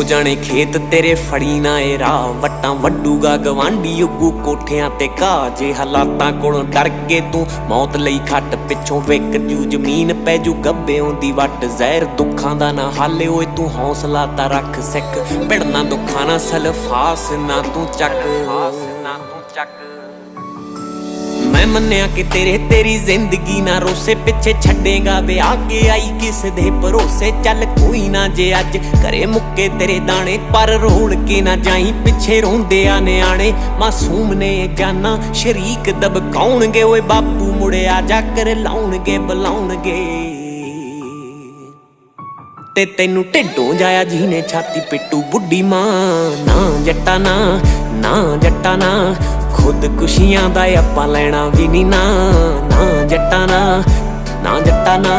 ਹੋ ਜਾਣੇ ਖੇਤ ਤੇਰੇ ਫੜੀ ਨਾ ਏ ਰਾਹ। ਵਟਾਂ ਵੱਡੂਗਾ ਗਵਾਂਢੀ ਉੱਗੂ ਕੋਠਿਆਂ ਤੇ ਘਾਹ। ਜੇ ਹਾਲਾਤਾਂ ਕੋਲੋਂ ਡਰ ਕੇ ਤੂੰ, ਮੌਤ ਲਈ ਖੱਟ ਪਿੱਛੋਂ ਵਿਕ ਜੂ ਜ਼ਮੀਨ ਪੈ ਜੂ ਗੱਬਿਆਂ ਦੀ ਵੱਟ। ਜ਼ਹਿਰ ਦੁੱਖਾਂ ਦਾ ਨਾ ਹਾਲੇ ਓਏ ਤੂੰ ਹੌਸਲਾ ਤਾਂ ਰੱਖ ਸਿੱਖ। ਭਿੜਨਾ ਦੁੱਖਾਂ ਨਾ ਸਲਫਾਸ ਨਾ ਤੂੰ ਚੱਕ ਨਾ ਤੂੰ ਚੱਕ। ਮੈਂ ਮੰਨਿਆ ਕਿ ਤੇਰੇ, ਤੇਰੀ ਜ਼ਿੰਦਗੀ ਨਾ ਰੋਸੇ ਪਿੱਛੇ ਛੱਡੇਗਾ ਵਿਆਹ ਕੇ ਆਈ ਕਿਸ ਦੇ ਭਰੋਸੇ? ਚੱਲ ਕੋਈ ਨਾ ਜੇ ਅੱਜ ਘਰੇ ਮੁੱਕੇ ਤੇਰੇ ਦਾਣੇ, ਪਰ ਰੋਲ ਕੇ ਨਾ ਜਾਈ ਪਿੱਛੇ ਰੋਂਦੇ ਆ ਨਿਆਣੇ। ਮਾਸੂਮ ਨੇ ਜਾਨਾ, ਸ਼ਰੀਕ ਦਬਕਾਉਣਗੇ ਓਏ ਬਾਪੂ ਮੁੜਿਆ ਜਾ ਕਰ ਲਾਉਣਗੇ, ਬੁਲਾਉਣਗੇ। ਤੇ ਤੈਨੂੰ ਢਿੱਡੋਂ ਜਾਇਆ ਜੀ ਨੇ ਛਾਤੀ ਪਿੱਟੂ ਬੁੱਢੀ ਮਾਂ। ਨਾ ਜੱਟਾ ਨਾ ਨਾ ਜੱਟਾ ਨਾ ਖੁਦ ਖੁਸ਼ੀਆਂ ਦਾ ਆਪਾਂ ਲੈਣਾ ਵੀ ਨਹੀਂ ਨਾ ਨਾ ਜੱਟਾ ਨਾ ਨਾ ਜੱਟਾਂ ਨਾ